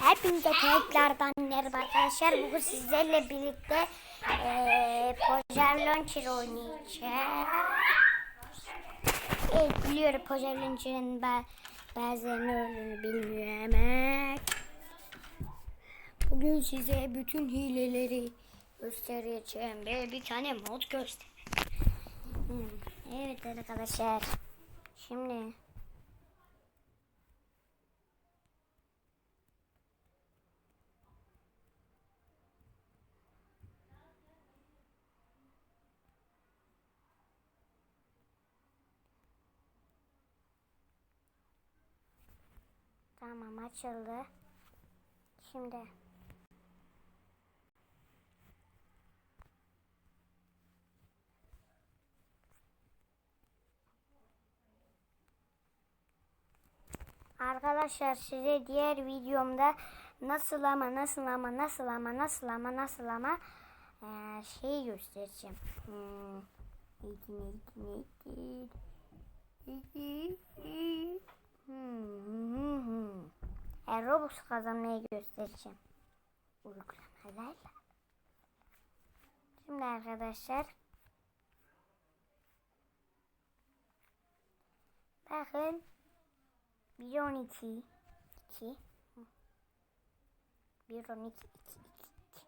Hepinize tekrardan merhaba arkadaşlar. Bugün sizlerle birlikte eee Pojer Launcher oynayacağız. Evet biliyorum Pojer Launcher'ın ba bazılarının olduğunu bilmiyorum. Bugün size bütün hileleri göstereceğim ve bir tane mod göstereceğim. Hmm, Evet arkadaşlar. Şimdi Tamam açıldı. Şimdi Arkadaşlar size diğer videomda nasıl ama nasıl ama nasıl ama nasıl ama nasıl ama eee, şey göstereceğim. Hmm, hmm. E, Robux kazanmayı göstereceğim. Uygulamalarla. Şimdi arkadaşlar. Bakın. 1 12 2 1 12 2 2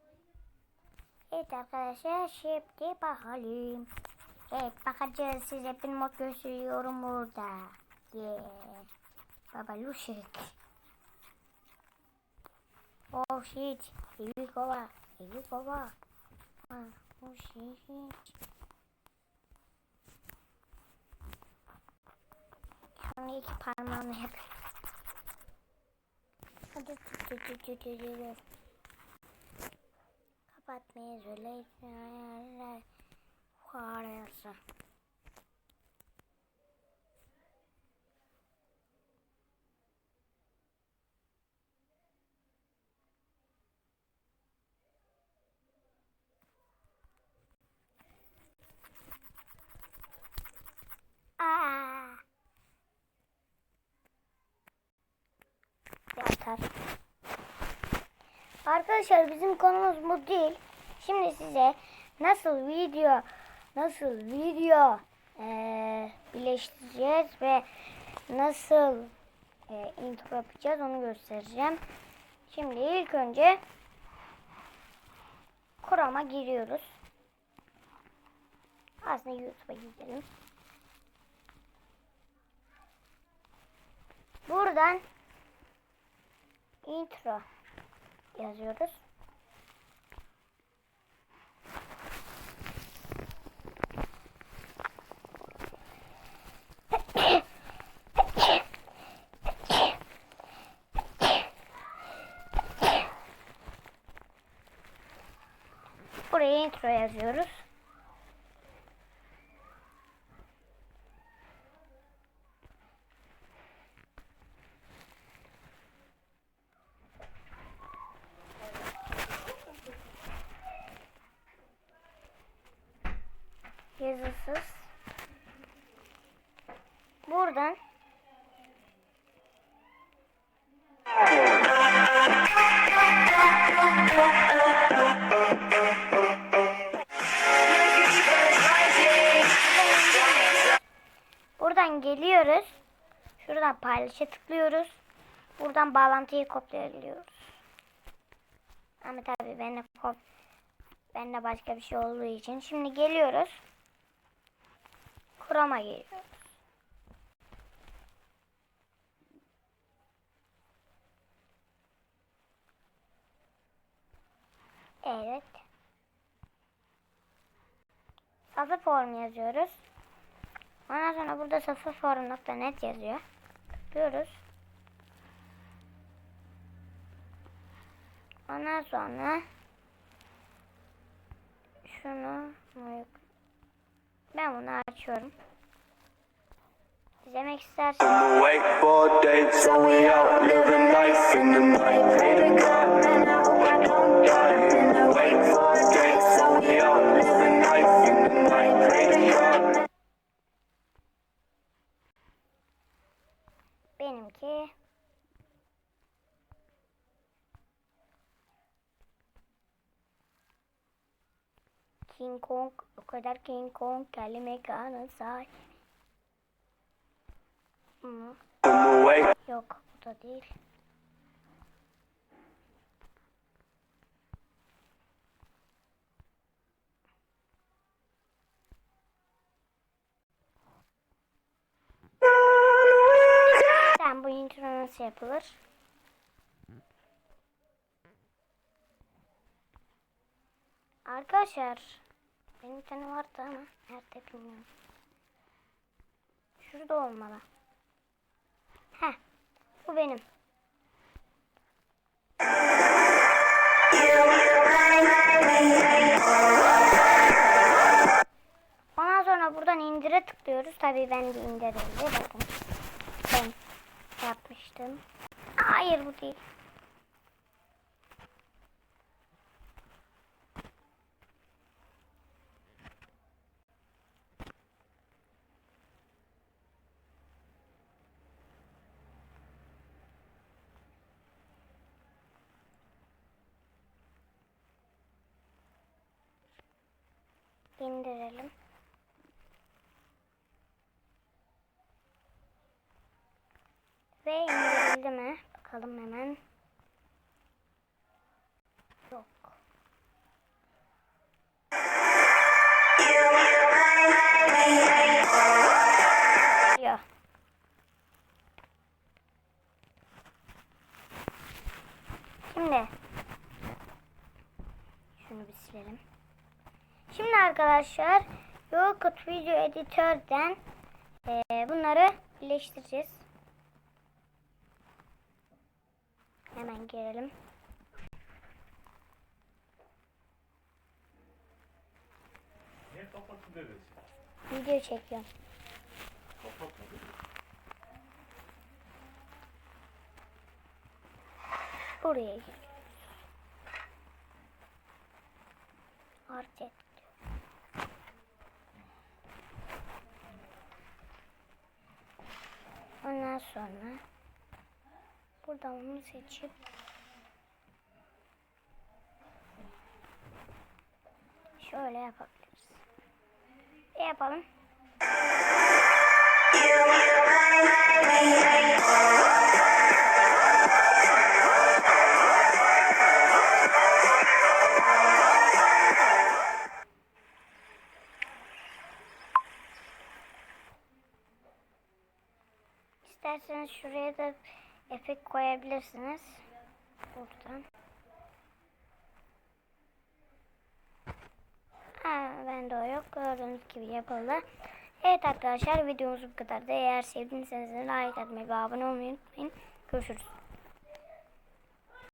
Evet arkadaşlar şimdi bakalım. Evet bakacağız size bir mod gösteriyorum burada. Yeah. Baba Lushik. Oh shit. Go. Here we go. Ah, Oh shit. Sonra iki parmağımı hep. Tut. Kapatmayı söyle. Harika. Aa. Yatar. Arkadaşlar bizim konumuz bu değil. Şimdi size nasıl video nasıl video eee birleştireceğiz ve nasıl eee, intro yapacağız onu göstereceğim. Şimdi ilk önce Chrome'a giriyoruz. Aslında YouTube'a gidelim. Buradan intro yazıyoruz. Buraya intro yazıyoruz. Şuradan paylaşa tıklıyoruz. Buradan bağlantıyı kopyalıyoruz. Ama tabii ben kop ben başka bir şey olduğu için. Şimdi geliyoruz. Kurama giriyoruz. Evet. Safa form yazıyoruz. Ondan sonra burada safaform.net yazıyor. Tıklıyoruz. Ondan sonra şunu ben bunu açıyorum. İzlemek isterseniz King Kong o kadar King Kong. Hı, From away. yok bu da değil. Sen bu intro nasıl yapılır? Arkadaşlar benim bir tane vardı ama nerede bilmiyorum. Şurada olmalı. Heh bu benim. Ondan sonra buradan indire tıklıyoruz. Tabii ben de indirildi. Bakın. Ben yapmıştım. Hayır bu değil. İndirelim. Ve indirildi mi? Bakalım hemen. Yok. Yok. Şimdi şunu bir silelim. Şimdi arkadaşlar Yokut Video Editör'den eee, bunları birleştireceğiz. Hemen girelim. Video çekiyorum. Buraya gir. Artık. Ondan sonra buradan onu seçip şöyle yapabiliriz. E yapalım. Efekt koyabilirsiniz. Buradan. Ha, bende o yok. Gördüğünüz gibi yapıldı. Evet arkadaşlar videomuz bu kadar. Eğer sevdiyseniz like atmayı ve abone olmayı unutmayın. Görüşürüz.